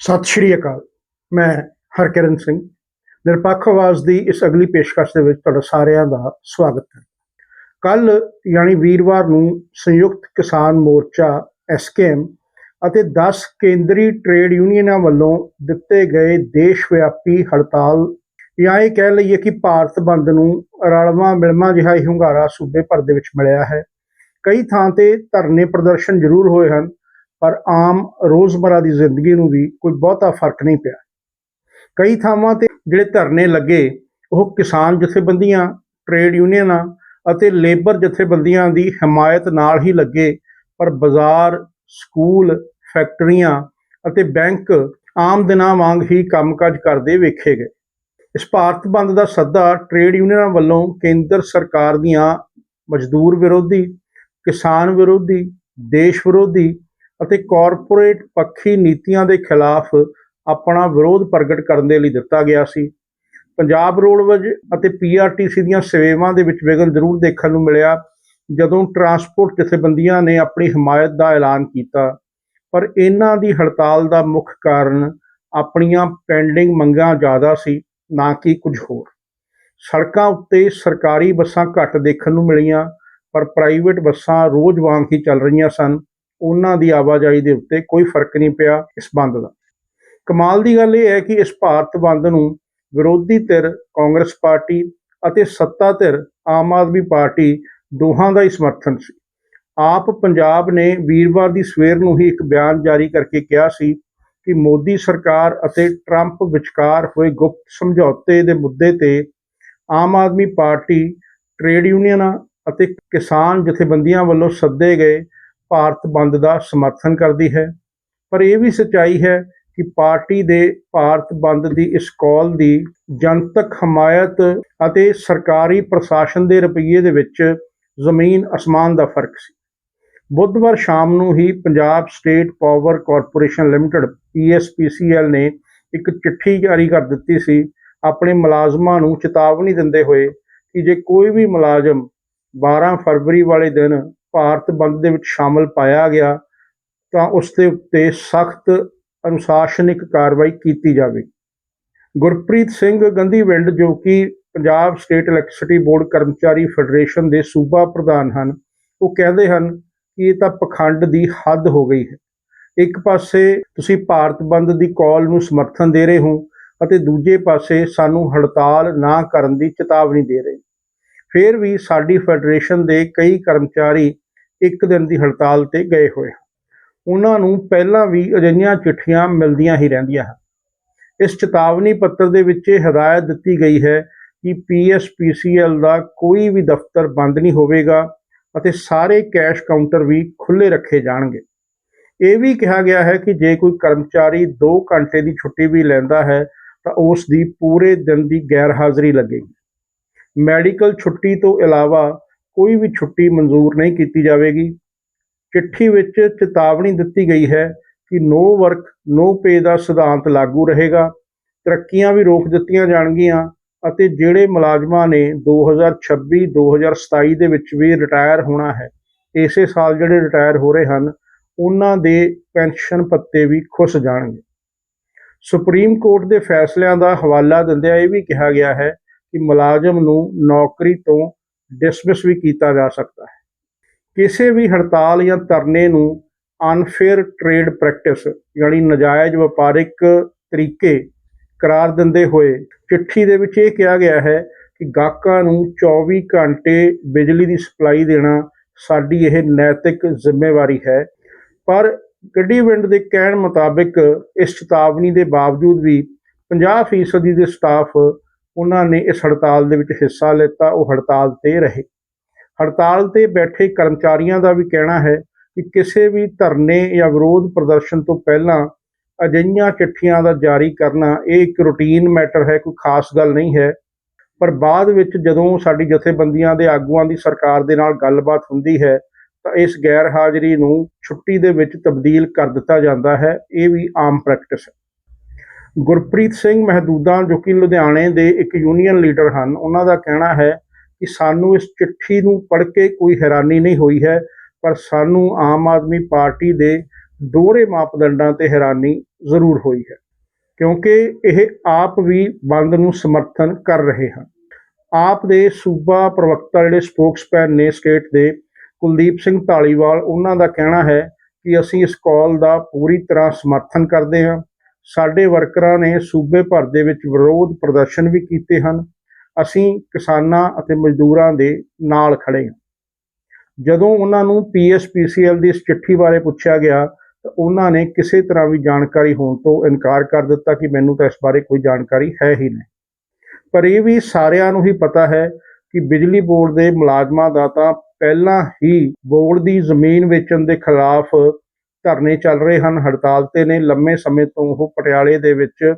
ਸਤਿ ਸ਼੍ਰੀ ਅਕਾਲ। ਮੈਂ ਹਰਕਿਰਨ ਸਿੰਘ। ਨਿਰਪੱਖ ਆਵਾਜ਼ ਦੀ ਇਸ ਅਗਲੀ ਪੇਸ਼ਕਸ਼ ਦੇ ਵਿੱਚ ਤੁਹਾਡਾ ਸਾਰਿਆਂ ਦਾ ਸਵਾਗਤ ਹੈ। ਕੱਲ ਯਾਨੀ ਵੀਰਵਾਰ ਨੂੰ ਸੰਯੁਕਤ ਕਿਸਾਨ ਮੋਰਚਾ ਐਸਕੇਐਮ ਅਤੇ 10 ਕੇਂਦਰੀ ਟ੍ਰੇਡ ਯੂਨੀਅਨਾਂ ਵੱਲੋਂ ਦਿੱਤੇ ਗਏ ਦੇਸ਼ ਵਿਆਪੀ ਹੜਤਾਲ, ਜਾਂ ਇਹ ਕਹਿ ਲਈਏ ਕਿ ਭਾਰਤ ਬੰਦ ਨੂੰ ਰਲਵਾਂ ਮਿਲਵਾਂ ਜਿਹਾ ਹੀ ਹੁੰਗਾਰਾ ਸੂਬੇ ਭਰ ਦੇ ਵਿੱਚ ਮਿਲਿਆ ਹੈ। ਕਈ ਥਾਂ ਤੇ ਧਰਨੇ ਪ੍ਰਦਰਸ਼ਨ ਜ਼ਰੂਰ ਹੋਏ ਹਨ। ਪਰ ਆਮ ਰੋਜ਼ਮਰਾ ਦੀ ਜ਼ਿੰਦਗੀ ਨੂੰ ਵੀ ਕੋਈ ਬਹੁਤਾ ਫ਼ਰਕ ਨਹੀਂ ਪਿਆ। ਕਈ ਥਾਵਾਂ ਤੇ ਜਿਹੜੇ ਧਰਨੇ ਲੱਗੇ, ਉਹ ਕਿਸਾਨ ਜਥੇਬੰਦੀਆਂ, ਟ੍ਰੇਡ ਯੂਨੀਅਨਾਂ ਅਤੇ ਲੇਬਰ ਜਥੇਬੰਦੀਆਂ ਦੀ ਹਮਾਇਤ ਨਾਲ ਹੀ ਲੱਗੇ, ਪਰ ਬਾਜ਼ਾਰ, ਸਕੂਲ, ਫੈਕਟਰੀਆਂ ਅਤੇ ਬੈਂਕ ਆਮ ਦਿਨਾਂ ਵਾਂਗ ਹੀ ਕੰਮਕਾਜ ਕਰਦੇ ਵੇਖੇ ਗਏ। ਇਸ ਭਾਰਤ ਬੰਦ ਦਾ ਸੱਦਾ ਟ੍ਰੇਡ ਯੂਨੀਅਨਾਂ ਵੱਲੋਂ ਕੇਂਦਰ ਸਰਕਾਰ ਦੀਆਂ ਮਜ਼ਦੂਰ ਵਿਰੋਧੀ, ਕਿਸਾਨ ਵਿਰੋਧੀ, ਦੇਸ਼ ਵਿਰੋਧੀ ਅਤੇ ਕਾਰਪੋਰੇਟ ਪੱਖੀ ਨੀਤੀਆਂ ਦੇ ਖਿਲਾਫ ਆਪਣਾ ਵਿਰੋਧ ਪ੍ਰਗਟ ਕਰਨ ਦੇ ਲਈ ਦਿੱਤਾ ਗਿਆ ਸੀ। ਪੰਜਾਬ ਰੋਡਵੇਜ਼ ਅਤੇ ਪੀਆਰਟੀਸੀ ਦੀਆਂ ਸੇਵਾਵਾਂ ਦੇ ਵਿੱਚ ਵਿਘਨ ਜ਼ਰੂਰ ਦੇਖਣ ਨੂੰ ਮਿਲਿਆ ਜਦੋਂ ਟਰਾਂਸਪੋਰਟ ਜਥੇਬੰਦੀਆਂ ਨੇ ਆਪਣੀ ਹਮਾਇਤ ਦਾ ਐਲਾਨ ਕੀਤਾ। ਪਰ ਇਹਨਾਂ ਦੀ ਹੜਤਾਲ ਦਾ ਮੁੱਖ ਕਾਰਨ ਆਪਣੀਆਂ ਪੈਂਡਿੰਗ ਮੰਗਾਂ ਜ਼ਿਆਦਾ ਸੀ, ਨਾ ਕਿ ਕੁਝ ਹੋਰ। ਸੜਕਾਂ ਉੱਤੇ ਸਰਕਾਰੀ ਬੱਸਾਂ ਘੱਟ ਦੇਖਣ ਨੂੰ ਮਿਲੀਆਂ, ਪਰ ਪ੍ਰਾਈਵੇਟ ਬੱਸਾਂ ਰੋਜ਼ ਵਾਂਗ ਹੀ ਚੱਲ ਰਹੀਆਂ ਸਨ। ਉਹਨਾਂ ਦੀ ਆਵਾਜਾਈ ਦੇ ਉੱਤੇ ਕੋਈ ਫ਼ਰਕ ਨਹੀਂ ਪਿਆ ਇਸ ਬੰਦ ਦਾ। ਕਮਾਲ ਦੀ ਗੱਲ ਇਹ ਹੈ ਕਿ ਇਸ ਭਾਰਤ ਬੰਦ ਨੂੰ ਵਿਰੋਧੀ ਧਿਰ ਕਾਂਗਰਸ ਪਾਰਟੀ ਅਤੇ ਸੱਤਾ ਧਿਰ ਆਮ ਆਦਮੀ ਪਾਰਟੀ ਦੋਹਾਂ ਦਾ ਹੀ ਸਮਰਥਨ ਸੀ। ਆਪ ਪੰਜਾਬ ਨੇ ਵੀਰਵਾਰ ਦੀ ਸਵੇਰ ਨੂੰ ਹੀ ਇੱਕ ਬਿਆਨ ਜਾਰੀ ਕਰਕੇ ਕਿਹਾ ਸੀ ਕਿ ਮੋਦੀ ਸਰਕਾਰ ਅਤੇ ਟਰੰਪ ਵਿਚਕਾਰ ਹੋਏ ਗੁਪਤ ਸਮਝੌਤੇ ਦੇ ਮੁੱਦੇ ਤੇ ਆਮ ਆਦਮੀ ਪਾਰਟੀ, ਟ੍ਰੇਡ ਯੂਨੀਅਨਾਂ ਅਤੇ ਕਿਸਾਨ ਜਥੇਬੰਦੀਆਂ ਵੱਲੋਂ ਸੱਦੇ ਗਏ ਭਾਰਤ ਬੰਦ ਦਾ ਸਮਰਥਨ ਕਰਦੀ ਹੈ। ਪਰ ਇਹ ਵੀ ਸੱਚਾਈ ਹੈ ਕਿ ਪਾਰਟੀ ਦੇ ਭਾਰਤ ਬੰਦ ਦੀ ਇਸ ਕਾਲ ਦੀ ਜਨਤਕ ਹਮਾਇਤ ਅਤੇ ਸਰਕਾਰੀ ਪ੍ਰਸ਼ਾਸਨ ਦੇ ਰੁਪਈਏ ਦੇ ਵਿੱਚ ਜ਼ਮੀਨ ਅਸਮਾਨ ਦਾ ਫ਼ਰਕ ਸੀ। ਬੁੱਧਵਾਰ ਸ਼ਾਮ ਨੂੰ ਹੀ Punjab state power corporation limited PSPCL ਨੇ ਇੱਕ ਚਿੱਠੀ ਜਾਰੀ ਕਰ ਦਿੱਤੀ ਸੀ। ਆਪਣੇ ਮੁਲਾਜ਼ਮਾਂ ਨੂੰ ਚੇਤਾਵਨੀ ਦਿੰਦੇ ਹੋਏ ਕਿ ਜੇ ਕੋਈ ਵੀ ਮੁਲਾਜ਼ਮ 12 ਫਰਵਰੀ ਵਾਲੇ ਦਿਨ ਭਾਰਤ ਬੰਦ ਦੇ ਵਿੱਚ ਸ਼ਾਮਲ ਪਾਇਆ ਗਿਆ ਤਾਂ ਉਸ ਦੇ ਉੱਤੇ ਸਖਤ ਅਨੁਸ਼ਾਸਨਿਕ ਕਾਰਵਾਈ ਕੀਤੀ ਜਾਵੇ। ਗੁਰਪ੍ਰੀਤ ਸਿੰਘ ਗੰਧੀਵਿੰਡ, ਜੋ ਕਿ ਪੰਜਾਬ ਸਟੇਟ ਇਲੈਕਟ੍ਰਿਸਿਟੀ ਬੋਰਡ ਕਰਮਚਾਰੀ ਫੈਡਰੇਸ਼ਨ ਦੇ ਸੂਬਾ ਪ੍ਰਧਾਨ ਹਨ, ਉਹ ਕਹਿੰਦੇ ਹਨ ਕਿ ਇਹ ਤਾਂ ਪਖੰਡ ਦੀ ਹੱਦ ਹੋ ਗਈ ਹੈ। ਇੱਕ ਪਾਸੇ ਤੁਸੀਂ ਭਾਰਤ ਬੰਦ ਦੀ ਕਾਲ ਨੂੰ ਸਮਰਥਨ ਦੇ ਰਹੇ ਹੋ ਅਤੇ ਦੂਜੇ ਪਾਸੇ ਸਾਨੂੰ ਹੜਤਾਲ ਨਾ ਕਰਨ ਦੀ ਚੇਤਾਵਨੀ ਦੇ ਰਹੇ ਫਿਰ ਵੀ ਸਾਡੀ ਫੈਡਰੇਸ਼ਨ ਦੇ ਕਈ ਕਰਮਚਾਰੀ ਇੱਕ ਦਿਨ ਦੀ ਹੜਤਾਲ ਤੇ ਗਏ ਹੋਏ ਹਨ। ਉਹਨਾਂ ਨੂੰ ਪਹਿਲਾਂ ਵੀ ਅਜਿਹੀਆਂ ਚਿੱਠੀਆਂ ਮਿਲਦੀਆਂ ਹੀ ਰਹਿੰਦੀਆਂ ਹਨ। ਇਸ ਚੇਤਾਵਨੀ ਪੱਤਰ ਦੇ ਵਿੱਚ ਇਹ ਹਦਾਇਤ ਦਿੱਤੀ ਗਈ ਹੈ ਕਿ ਪੀਐਸਪੀਸੀਐਲ ਦਾ ਕੋਈ ਵੀ ਦਫ਼ਤਰ ਬੰਦ ਨਹੀਂ ਹੋਵੇਗਾ ਅਤੇ ਸਾਰੇ ਕੈਸ਼ ਕਾਊਂਟਰ ਵੀ ਖੁੱਲੇ ਰੱਖੇ ਜਾਣਗੇ। ਇਹ ਵੀ ਕਿਹਾ ਗਿਆ ਹੈ ਕਿ ਜੇ ਕੋਈ ਕਰਮਚਾਰੀ 2 ਘੰਟੇ ਦੀ ਛੁੱਟੀ ਵੀ ਲੈਂਦਾ ਹੈ ਤਾਂ ਉਸ ਦੀ ਪੂਰੇ ਦਿਨ ਦੀ ਗੈਰ ਹਾਜ਼ਰੀ ਲੱਗੇਗੀ। ਮੈਡੀਕਲ ਛੁੱਟੀ ਤੋਂ ਇਲਾਵਾ ਕੋਈ ਵੀ ਛੁੱਟੀ ਮਨਜ਼ੂਰ ਨਹੀਂ ਕੀਤੀ ਜਾਵੇਗੀ। ਚਿੱਠੀ ਵਿੱਚ ਚੇਤਾਵਨੀ ਦਿੱਤੀ ਗਈ ਹੈ ਕਿ ਨੋ ਵਰਕ, ਨੋ ਪੇ ਦਾ ਸਿਧਾਂਤ ਲਾਗੂ ਰਹੇਗਾ। ਤਰੱਕੀਆਂ ਵੀ ਰੋਕ ਦਿੱਤੀਆਂ ਜਾਣਗੀਆਂ ਅਤੇ ਜਿਹੜੇ ਮੁਲਾਜ਼ਮਾਂ ਨੇ 2026-2027 ਦੇ ਵਿੱਚ ਵੀ ਰਿਟਾਇਰ ਹੋਣਾ ਹੈ, ਇਸੇ ਸਾਲ ਜਿਹੜੇ ਰਿਟਾਇਰ ਹੋ ਰਹੇ ਹਨ, ਉਹਨਾਂ ਦੇ ਪੈਨਸ਼ਨ ਪੱਤੇ ਵੀ ਖੁੱਸ ਜਾਣਗੇ। ਸੁਪਰੀਮ ਕੋਰਟ ਦੇ ਫੈਸਲਿਆਂ ਦਾ ਹਵਾਲਾ ਦਿੰਦਿਆਂ ਇਹ ਵੀ ਕਿਹਾ ਗਿਆ ਹੈ ਕਿ ਮੁਲਾਜ਼ਮ ਨੂੰ ਨੌਕਰੀ ਤੋਂ ਡਿਸਮਿਸ ਵੀ ਕੀਤਾ ਜਾ ਸਕਦਾ ਹੈ। ਕਿਸੇ ਵੀ ਹੜਤਾਲ ਜਾਂ ਧਰਨੇ ਨੂੰ ਅਨਫੇਅਰ ਟ੍ਰੇਡ ਪ੍ਰੈਕਟਿਸ ਯਾਨੀ ਨਜਾਇਜ਼ ਵਪਾਰਿਕ ਤਰੀਕੇ ਕਰਾਰ ਦਿੰਦੇ ਹੋਏ ਚਿੱਠੀ ਦੇ ਵਿੱਚ ਇਹ ਕਿਹਾ ਗਿਆ ਹੈ ਕਿ ਗਾਹਕਾਂ ਨੂੰ 24 ਘੰਟੇ ਬਿਜਲੀ ਦੀ ਸਪਲਾਈ ਦੇਣਾ ਸਾਡੀ ਇਹ ਨੈਤਿਕ ਜ਼ਿੰਮੇਵਾਰੀ ਹੈ। ਪਰ ਗੱਡੀ ਵਿੰਡ ਦੇ ਕਹਿਣ ਮੁਤਾਬਿਕ ਇਸ ਚੇਤਾਵਨੀ ਦੇ ਬਾਵਜੂਦ ਵੀ 50% ਦੇ ਸਟਾਫ ਉਹਨਾਂ ਨੇ ਇਸ ਹੜਤਾਲ ਦੇ ਵਿੱਚ ਹਿੱਸਾ ਲਿੱਤਾ, ਉਹ ਹੜਤਾਲ ਤੇ ਰਹੇ। ਹੜਤਾਲ ਤੇ ਬੈਠੇ ਕਰਮਚਾਰੀਆਂ ਦਾ ਵੀ ਕਹਿਣਾ ਹੈ ਕਿ ਕਿਸੇ ਵੀ ਧਰਨੇ ਜਾਂ ਵਿਰੋਧ ਪ੍ਰਦਰਸ਼ਨ ਤੋਂ ਪਹਿਲਾਂ ਅਜਿਹੀਆਂ ਚਿੱਠੀਆਂ ਦਾ ਜਾਰੀ ਕਰਨਾ ਇਹ ਇੱਕ ਰੂਟੀਨ ਮੈਟਰ ਹੈ, ਕੋਈ ਖਾਸ ਗੱਲ ਨਹੀਂ ਹੈ। ਪਰ ਬਾਅਦ ਵਿੱਚ ਜਦੋਂ ਸਾਡੀ ਜਥੇਬੰਦੀਆਂ ਦੇ ਆਗੂਆਂ ਦੀ ਸਰਕਾਰ ਦੇ ਨਾਲ ਗੱਲਬਾਤ ਹੁੰਦੀ ਹੈ, ਤਾਂ ਇਸ ਗੈਰ ਹਾਜ਼ਰੀ ਨੂੰ ਛੁੱਟੀ ਦੇ ਵਿੱਚ ਤਬਦੀਲ ਕਰ ਦਿੱਤਾ ਜਾਂਦਾ ਹੈ। ਇਹ ਵੀ ਆਮ ਪ੍ਰੈਕਟਿਸ ਹੈ। ਗੁਰਪ੍ਰੀਤ ਸਿੰਘ ਮਹਦੂਦਾ, ਜੋ ਕਿ ਲੁਧਿਆਣੇ ਦੇ ਇੱਕ ਯੂਨੀਅਨ ਲੀਡਰ ਹਨ, ਉਹਨਾਂ ਦਾ ਕਹਿਣਾ ਹੈ ਕਿ ਸਾਨੂੰ ਇਸ ਚਿੱਠੀ ਨੂੰ ਪੜ੍ਹ ਕੇ ਕੋਈ ਹੈਰਾਨੀ ਨਹੀਂ ਹੋਈ ਹੈ, ਪਰ ਸਾਨੂੰ ਆਮ ਆਦਮੀ ਪਾਰਟੀ ਦੇ ਦੋਹਰੇ ਮਾਪਦੰਡਾਂ ਤੇ ਹੈਰਾਨੀ ਜ਼ਰੂਰ ਹੋਈ ਹੈ, ਕਿਉਂਕਿ ਇਹ ਆਪ ਵੀ ਬੰਦ ਨੂੰ ਸਮਰਥਨ ਕਰ ਰਹੇ ਹਨ। ਆਪ ਦੇ ਸੂਬਾ ਪ੍ਰਵਕਤਾ ਜਿਹੜੇ ਸਪੋਕਸਪੈਨ ਨੇ ਸਟੇਟ ਦੇ, ਕੁਲਦੀਪ ਸਿੰਘ ਢਾਲੀਵਾਲ, ਉਹਨਾਂ ਦਾ ਕਹਿਣਾ ਹੈ ਕਿ ਅਸੀਂ ਇਸ ਕਾਲ ਦਾ ਪੂਰੀ ਤਰ੍ਹਾਂ ਸਮਰਥਨ ਕਰਦੇ ਹਾਂ। ਸਾਡੇ ਵਰਕਰਾਂ ਨੇ ਸੂਬੇ ਭਰ ਦੇ ਵਿੱਚ ਵਿਰੋਧ ਪ੍ਰਦਰਸ਼ਨ ਵੀ ਕੀਤੇ ਹਨ। ਅਸੀਂ ਕਿਸਾਨਾਂ ਅਤੇ ਮਜ਼ਦੂਰਾਂ ਦੇ ਨਾਲ ਖੜੇ ਹਾਂ। ਜਦੋਂ ਉਹਨਾਂ ਨੂੰ ਪੀਐਸਪੀਸੀਐਲ ਦੀ ਇਸ ਚਿੱਠੀ ਬਾਰੇ ਪੁੱਛਿਆ ਗਿਆ, ਤਾਂ ਉਹਨਾਂ ਨੇ ਕਿਸੇ ਤਰ੍ਹਾਂ ਵੀ ਜਾਣਕਾਰੀ ਹੋਣ ਤੋਂ ਇਨਕਾਰ ਕਰ ਦਿੱਤਾ ਕਿ ਮੈਨੂੰ ਤਾਂ ਇਸ ਬਾਰੇ ਕੋਈ ਜਾਣਕਾਰੀ ਹੈ ਹੀ ਨਹੀਂ। ਪਰ ਇਹ ਵੀ ਸਾਰਿਆਂ ਨੂੰ ਹੀ ਪਤਾ ਹੈ ਕਿ ਬਿਜਲੀ ਬੋਰਡ ਦੇ ਮੁਲਾਜ਼ਮਾਂ ਦਾ ਤਾਂ ਪਹਿਲਾਂ ਹੀ ਬੋਰਡ ਦੀ ਜ਼ਮੀਨ ਵੇਚਣ ਦੇ ਖਿਲਾਫ ਧਰਨੇ ਚੱਲ ਰਹੇ ਹਨ। ਹੜਤਾਲ ਤੇ ਨੇ ਲੰਮੇ ਸਮੇਂ ਤੋਂ ਉਹ ਪਟਿਆਲੇ ਦੇ ਵਿੱਚ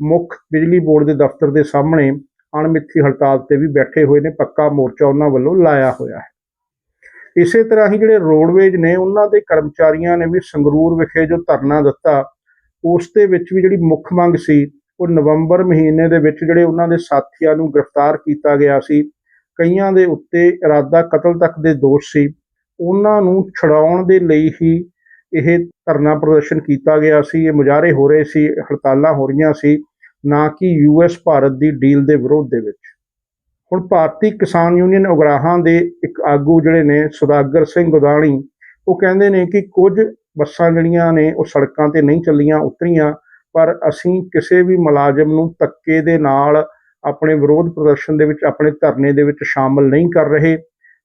ਮੁੱਖ ਬਿਜਲੀ ਬੋਰਡ ਦੇ ਦਫ਼ਤਰ ਦੇ ਸਾਹਮਣੇ ਅਣਮਿੱਥੀ ਹੜਤਾਲ ਤੇ ਵੀ ਬੈਠੇ ਹੋਏ ਨੇ। ਪੱਕਾ ਮੋਰਚਾ ਉਹਨਾਂ ਵੱਲੋਂ ਲਾਇਆ ਹੋਇਆ ਹੈ। ਇਸੇ ਤਰ੍ਹਾਂ ਹੀ ਜਿਹੜੇ ਰੋਡਵੇਜ ਨੇ, ਉਹਨਾਂ ਦੇ ਕਰਮਚਾਰੀਆਂ ਨੇ ਵੀ ਸੰਗਰੂਰ ਵਿਖੇ ਜੋ ਧਰਨਾ ਦਿੱਤਾ, ਉਸ ਦੇ ਵਿੱਚ ਵੀ ਜਿਹੜੀ ਮੁੱਖ ਮੰਗ ਸੀ, ਉਹ ਨਵੰਬਰ ਮਹੀਨੇ ਦੇ ਵਿੱਚ ਜਿਹੜੇ ਉਹਨਾਂ ਦੇ ਸਾਥੀਆਂ ਨੂੰ ਗ੍ਰਿਫਤਾਰ ਕੀਤਾ ਗਿਆ ਸੀ, ਕਈਆਂ ਦੇ ਉੱਤੇ ਇਰਾਦਾ ਕਤਲ ਤੱਕ ਦੇ ਦੋਸ਼ ਸੀ, ਉਹਨਾਂ ਨੂੰ ਛਡਾਉਣ ਦੇ ਲਈ ਹੀ ਇਹ ਧਰਨਾ ਪ੍ਰਦਰਸ਼ਨ ਕੀਤਾ ਗਿਆ ਸੀ, ਇਹ ਮੁਜ਼ਾਹਰੇ ਹੋ ਰਹੇ ਸੀ, ਹੜਤਾਲਾਂ ਹੋ ਰਹੀਆਂ ਸੀ, ਨਾ ਕਿ ਯੂਐਸ ਭਾਰਤ ਦੀ ਡੀਲ ਦੇ ਵਿਰੋਧ ਦੇ ਵਿੱਚ। ਹੁਣ ਭਾਰਤੀ ਕਿਸਾਨ ਯੂਨੀਅਨ ਉਗਰਾਹਾਂ ਦੇ ਇੱਕ ਆਗੂ ਜਿਹੜੇ ਨੇ, ਸੁਦਾਗਰ ਸਿੰਘ ਗੋਦਾਣੀ ਉਹ ਕਹਿੰਦੇ ਨੇ ਕਿ ਕੁਝ ਬੱਸਾਂ ਜਿਹੜੀਆਂ ਨੇ, ਉਹ ਸੜਕਾਂ ਤੇ ਨਹੀਂ ਚੱਲੀਆਂ, ਉਤਰੀਆਂ, ਪਰ ਅਸੀਂ ਕਿਸੇ ਵੀ ਮੁਲਾਜ਼ਮ ਨੂੰ ਧੱਕੇ ਦੇ ਨਾਲ ਆਪਣੇ ਵਿਰੋਧ ਪ੍ਰਦਰਸ਼ਨ ਦੇ ਵਿੱਚ, ਆਪਣੇ ਧਰਨੇ ਦੇ ਵਿੱਚ ਸ਼ਾਮਲ ਨਹੀਂ ਕਰ ਰਹੇ।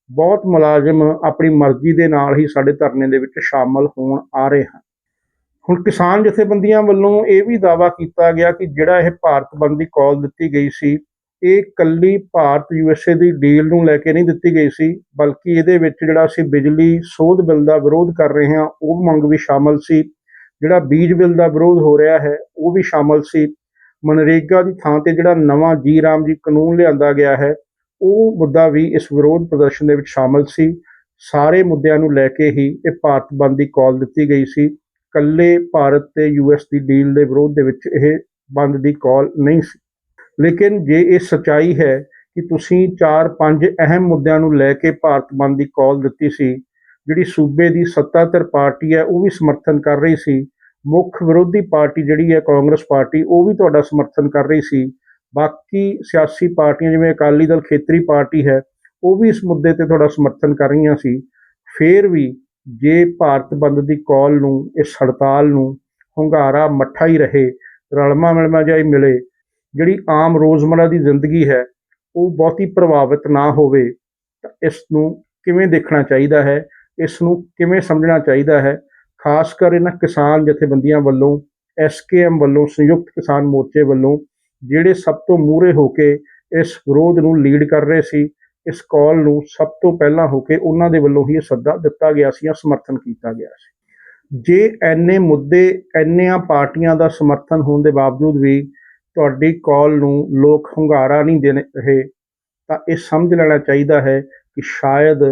ਬਹੁਤ ਮੁਲਾਜ਼ਮ ਆਪਣੀ ਮਰਜ਼ੀ ਦੇ ਨਾਲ ਹੀ ਸਾਡੇ ਧਰਨੇ ਦੇ ਵਿੱਚ ਸ਼ਾਮਲ ਹੋਣ ਆ ਰਹੇ ਹਨ। ਹੁਣ ਕਿਸਾਨ ਜਥੇਬੰਦੀਆਂ ਵੱਲੋਂ ਇਹ ਵੀ ਦਾਅਵਾ ਕੀਤਾ ਗਿਆ ਕਿ ਜਿਹੜਾ ਇਹ ਭਾਰਤ ਬੰਦ ਦੀ ਕਾਲ ਦਿੱਤੀ ਗਈ ਸੀ, ਇਹ ਕੱਲੀ ਭਾਰਤ ਯੂਐਸਏ ਦੀ ਡੀਲ ਨੂੰ ਲੈ ਕੇ ਨਹੀਂ ਦਿੱਤੀ ਗਈ ਸੀ, ਬਲਕਿ ਇਹਦੇ ਵਿੱਚ ਜਿਹੜਾ ਅਸੀਂ ਬਿਜਲੀ ਸੋਧ ਬਿੱਲ ਦਾ ਵਿਰੋਧ ਕਰ ਰਹੇ ਹਾਂ, ਉਹ ਮੰਗ ਵੀ ਸ਼ਾਮਲ ਸੀ। ਜਿਹੜਾ ਬੀਜ ਬਿੱਲ ਦਾ ਵਿਰੋਧ ਹੋ ਰਿਹਾ ਹੈ, ਉਹ ਵੀ ਸ਼ਾਮਲ ਸੀ। ਮਨਰੇਗਾ ਦੀ ਥਾਂ ਤੇ ਜਿਹੜਾ ਨਵਾਂ ਜੀ ਰਾਮ ਜੀ ਕਾਨੂੰਨ ਲਿਆਂਦਾ ਗਿਆ ਹੈ ਉਹ ਮੁੱਦਾ ਵੀ ਇਸ ਵਿਰੋਧ ਪ੍ਰਦਰਸ਼ਨ ਦੇ ਵਿੱਚ ਸ਼ਾਮਲ ਸੀ। ਸਾਰੇ ਮੁੱਦਿਆਂ ਨੂੰ ਲੈ ਕੇ ਹੀ ਇਹ ਭਾਰਤ ਬੰਦ ਦੀ ਕਾਲ ਦਿੱਤੀ ਗਈ ਸੀ। ਕੱਲੇ ਭਾਰਤ ਤੇ ਯੂਐਸ ਦੀ ਡੀਲ ਦੇ ਵਿਰੋਧ ਦੇ ਵਿੱਚ ਇਹ ਬੰਦ ਦੀ ਕਾਲ ਨਹੀਂ ਸੀ। ਲੇਕਿਨ ਜੇ ਇਹ ਸਚਾਈ ਹੈ ਕਿ ਤੁਸੀਂ 4-5 ਅਹਿਮ ਮੁੱਦਿਆਂ ਨੂੰ ਲੈ ਕੇ ਭਾਰਤ ਬੰਦ ਦੀ ਕਾਲ ਦਿੱਤੀ ਸੀ, ਜਿਹੜੀ ਸੂਬੇ ਦੀ ਸੱਤਾਧਰ ਪਾਰਟੀ ਹੈ, ਉਹ ਵੀ ਸਮਰਥਨ ਕਰ ਰਹੀ ਸੀ। ਮੁੱਖ ਵਿਰੋਧੀ ਪਾਰਟੀ ਜਿਹੜੀ ਹੈ, ਕਾਂਗਰਸ ਪਾਰਟੀ, ਉਹ ਵੀ ਤੁਹਾਡਾ ਸਮਰਥਨ ਕਰ ਰਹੀ ਸੀ। ਬਾਕੀ ਸਿਆਸੀ ਪਾਰਟੀਆਂ, ਜਿਵੇਂ ਅਕਾਲੀ ਦਲ ਖੇਤਰੀ ਪਾਰਟੀ ਹੈ, ਉਹ ਵੀ ਇਸ ਮੁੱਦੇ ਤੇ ਤੁਹਾਡਾ ਸਮਰਥਨ ਕਰ ਰਹੀਆਂ ਸੀ। ਫੇਰ ਵੀ ਜੇ ਭਾਰਤ ਬੰਦ ਦੀ ਕਾਲ ਨੂੰ, ਇਸ ਹੜਤਾਲ ਨੂੰ ਹੁੰਗਾਰਾ ਮੱਠਾ ਹੀ ਰਹੇ ਰਲਮਾ ਮਿਲਮਾ ਜਾਈ ਮਿਲੇ, ਜਿਹੜੀ ਆਮ ਰੋਜ਼ਮਰਾ ਦੀ ਜ਼ਿੰਦਗੀ ਹੈ, ਉਹ ਬਹੁਤੀ ਪ੍ਰਭਾਵਿਤ ਨਾ ਹੋਵੇ, ਤਾਂ ਇਸ ਨੂੰ ਕਿਵੇਂ ਦੇਖਣਾ ਚਾਹੀਦਾ ਹੈ? ਇਸ ਨੂੰ ਕਿਵੇਂ ਸਮਝਣਾ ਚਾਹੀਦਾ ਹੈ? ਖਾਸ ਕਰ ਇਹਨਾਂ ਕਿਸਾਨ ਜਥੇਬੰਦੀਆਂ ਵੱਲੋਂ ਐਸਕੇਐਮ ਵੱਲੋਂ, ਸੰਯੁਕਤ ਕਿਸਾਨ ਮੋਰਚੇ ਵੱਲੋਂ ਜਿਹੜੇ ਸਭ ਤੋਂ ਮੂਹਰੇ ਹੋ ਕੇ ਇਸ ਵਿਰੋਧ ਨੂੰ ਲੀਡ ਕਰ ਰਹੇ ਸੀ, ਇਸ ਕਾਲ ਨੂੰ ਸਭ ਤੋਂ ਪਹਿਲਾਂ ਹੋ ਕੇ ਉਹਨਾਂ ਦੇ ਵੱਲੋਂ ਹੀ ਇਹ ਸੱਦਾ ਦਿੱਤਾ ਗਿਆ ਸੀ ਜਾਂ ਸਮਰਥਨ ਕੀਤਾ ਗਿਆ ਸੀ। ਜੇ ਐਨੇ ਮੁੱਦੇ, ਐਨੀਆਂ ਪਾਰਟੀਆਂ ਦਾ ਸਮਰਥਨ ਹੋਣ ਦੇ ਬਾਵਜੂਦ ਵੀ ਤੁਹਾਡੀ ਕਾਲ ਨੂੰ ਲੋਕ ਹੁੰਗਾਰਾ ਨਹੀਂ ਦੇ ਰਹੇ, ਤਾਂ ਇਹ ਸਮਝ ਲੈਣਾ ਚਾਹੀਦਾ ਹੈ ਕਿ ਸ਼ਾਇਦ